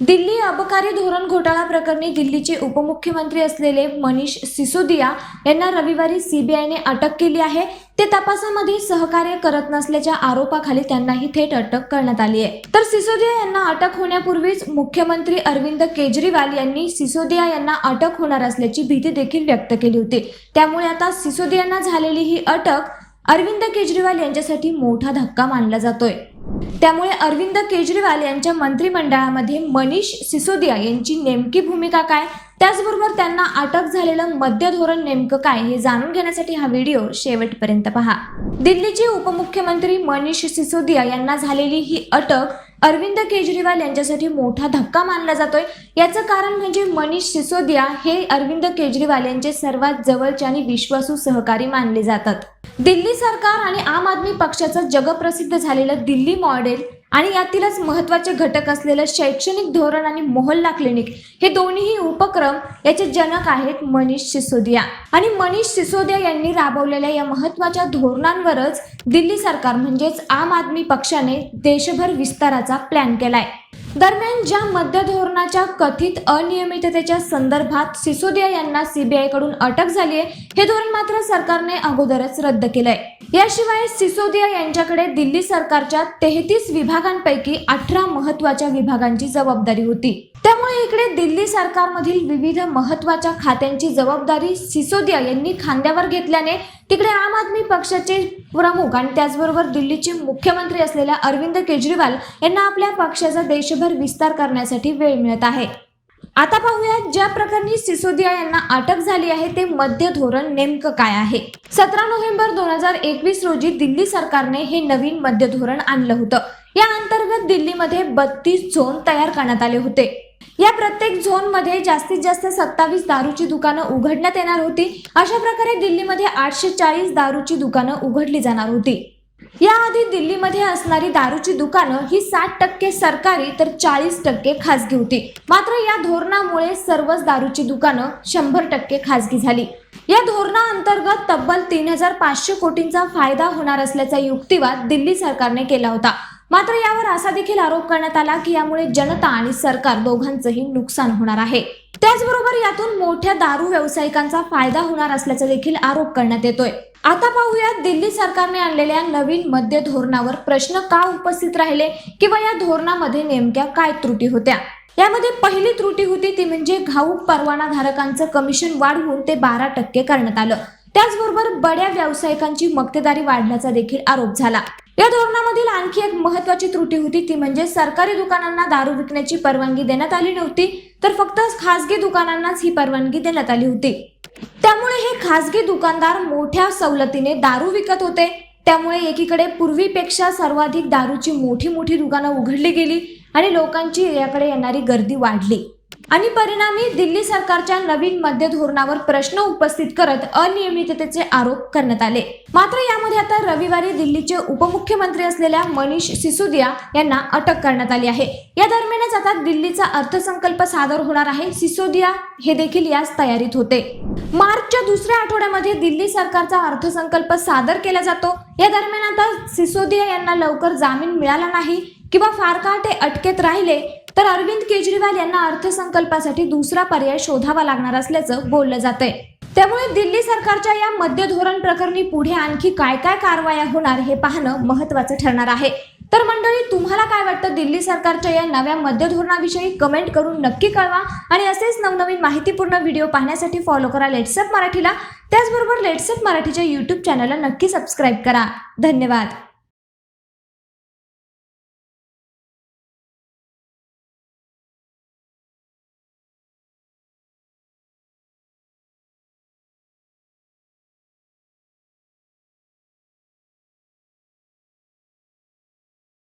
दिल्ली अबकारी धोरण घोटाळा प्रकरणी दिल्लीचे उपमुख्यमंत्री असलेले मनीष सिसोदिया यांना रविवारी सीबीआयने अटक केली आहे. ते तपासामध्ये सहकार्य करत नसल्याच्या आरोपाखाली त्यांनाही थेट अटक करण्यात आली आहे. तर सिसोदिया यांना अटक होण्यापूर्वीच मुख्यमंत्री अरविंद केजरीवाल यांनी सिसोदिया यांना अटक होणार असल्याची भीती देखील व्यक्त केली होती. त्यामुळे आता सिसोदियांना झालेली ही अटक अरविंद केजरीवाल यांच्यासाठी मोठा धक्का मानला जातोय. त्यामुळे अरविंद केजरीवाल यांच्या मंत्रिमंडळामध्ये मनीष सिसोदिया यांची नेमकी भूमिका काय? त्याचबरोबर त्यांना अटक झालेलं मद्य धोरण नेमकं काय? हे जाणून घेण्यासाठी हा व्हिडिओ शेवटपर्यंत पहा. दिल्लीचे उपमुख्यमंत्री मनीष सिसोदिया यांना झालेली ही अटक अरविंद केजरीवाल यांच्यासाठी मोठा धक्का मानला जातोय. याचं कारण म्हणजे मनीष सिसोदिया हे अरविंद केजरीवाल यांचे सर्वात जवळचे आणि विश्वासू सहकारी मानले जातात. दिल्ली सरकार आणि आम आदमी पक्षाचं जगप्रसिद्ध झालेलं दिल्ली मॉडेल आणि यातीलच महत्त्वाचे घटक असलेलं शैक्षणिक धोरण आणि मोहल्ला क्लिनिक हे दोन्हीही उपक्रम याचे जनक आहेत मनीष सिसोदिया. आणि मनीष सिसोदिया यांनी राबवलेल्या या महत्त्वाच्या धोरणांवरच दिल्ली सरकार म्हणजेच आम आदमी पक्षाने देशभर विस्ताराचा प्लॅन केलाय. दरम्यान ज्या मद्य धोरणाच्या कथित अनियमिततेच्या संदर्भात सिसोदिया यांना सीबीआयकडून अटक झाली आहे हे धोरण मात्र सरकारने अगोदरच रद्द केलंय. याशिवाय सिसोदिया यांच्याकडे दिल्ली सरकारच्या तेहतीस विभागांपैकी अठरा महत्त्वाच्या विभागांची जबाबदारी होती. त्यामुळे इकडे दिल्ली सरकारमधील विविध महत्त्वाच्या खात्यांची जबाबदारी सिसोदिया यांनी खांद्यावर घेतल्याने तिकडे आम आदमी पक्षाचे प्रमुख आणि त्याचबरोबर दिल्लीचे मुख्यमंत्री असलेल्या अरविंद केजरीवाल यांना आपल्या पक्षाचा देशभर विस्तार करण्यासाठी वेळ मिळत आहे. आता पाहूया ज्या प्रकरणी सिसोदिया यांना अटक झाली आहे ते मध्य धोरण नेमकं काय आहे? सतरा नोव्हेंबर दोन हजार एकवीस रोजी दिल्ली सरकारने हे नवीन मध्य धोरण आणलं होतं. या अंतर्गत दिल्लीमध्ये बत्तीस झोन तयार करण्यात आले होते. या प्रत्येक झोनमध्ये जास्तीत जास्त सत्तावीस दारूची दुकानं उघडण्यात येणार होती. अशा प्रकारे दिल्लीमध्ये आठशे चाळीस दारूची दुकानं उघडली जाणार होती. याआधी दिल्लीमध्ये असणारी दारूची दुकानं ही साठ टक्के सरकारी तर चाळीस टक्के खासगी होती. मात्र या धोरणामुळे सर्वच दारूची दुकानं शंभर टक्के खासगी झाली. या धोरणाअंतर्गत तब्बल तीन हजार पाचशे कोटींचा फायदा होणार असल्याचा युक्तिवाद दिल्ली सरकारने केला होता. मात्र यावर असा देखील आरोप करण्यात आला की यामुळे जनता आणि सरकार दोघांचंही नुकसान होणार आहे. त्याचबरोबर यातून मोठ्या दारू व्यावसायिकांचा फायदा होणार असल्याचा देखील आरोप करण्यात येतोय. आता पाहूया दिल्ली सरकारने आणलेल्या नवीन मद्य धोरणावर प्रश्न का उपस्थित राहिले किंवा या धोरणामध्ये नेमक्या काय त्रुटी होत्या? यामध्ये पहिली त्रुटी होती ती म्हणजे घाऊक परवाना धारकांचं कमिशन वाढवून ते बारा टक्के करण्यात आलं. त्याचबरोबर बड्या व्यावसायिकांची मक्तेदारी वाढण्याचा देखील आरोप झाला. या धोरणामधील आणखी एक महत्वाची त्रुटी होती ती म्हणजे सरकारी दुकानांना दारू विकण्याची परवानगी देण्यात आली नव्हती तर फक्त खासगी दुकानांनाच ही परवानगी देण्यात आली होती. त्यामुळे हे खासगी दुकानदार मोठ्या सवलतीने दारू विकत होते. त्यामुळे एकीकडे पूर्वीपेक्षा सर्वाधिक दारूची मोठी मोठी दुकानं उघडली गेली आणि लोकांची याकडे येणारी गर्दी वाढली. आणि परिणामी दिल्ली सरकारच्या नवीन मद्य धोरणावर प्रश्न उपस्थित करत अनियमिततेचे आरोप करण्यात आले. मात्र यामध्ये आता रविवारी दिल्लीचे उपमुख्यमंत्री असलेल्या मनीष सिसोदिया यांना अटक करण्यात आली आहे. या दरम्यानच आता दिल्लीचा अर्थसंकल्प सादर होणार आहे. सिसोदिया हे देखील याच तयारीत होते. मार्चच्या दुसऱ्या आठवड्यामध्ये दिल्ली सरकारचा अर्थसंकल्प सादर केला जातो. या दरम्यान आता सिसोदिया यांना लवकर जामीन मिळाला नाही किंवा फार काळ ते अटकेत राहिले तर अरविंद केजरीवाल यांना अर्थसंकल्पासाठी दुसरा पर्याय शोधावा लागणार असल्याचं बोललं जातंय. त्यामुळे दिल्ली सरकारच्या या मद्य धोरण प्रकरणी पुढे आणखी काय काय कारवाया होणार हे पाहणं महत्वाचं ठरणार आहे. तर मंडळी तुम्हाला काय वाटतं? दिल्ली सरकारच्या या नव्या मद्य धोरणाविषयी कमेंट करून नक्की कळवा आणि असेच नवनवीन माहितीपूर्ण व्हिडिओ पाहण्यासाठी फॉलो करा लेट्सअप मराठीला. त्याचबरोबर लेट्सअप मराठीच्या यूट्यूब चॅनलला नक्की सबस्क्राईब करा. धन्यवाद.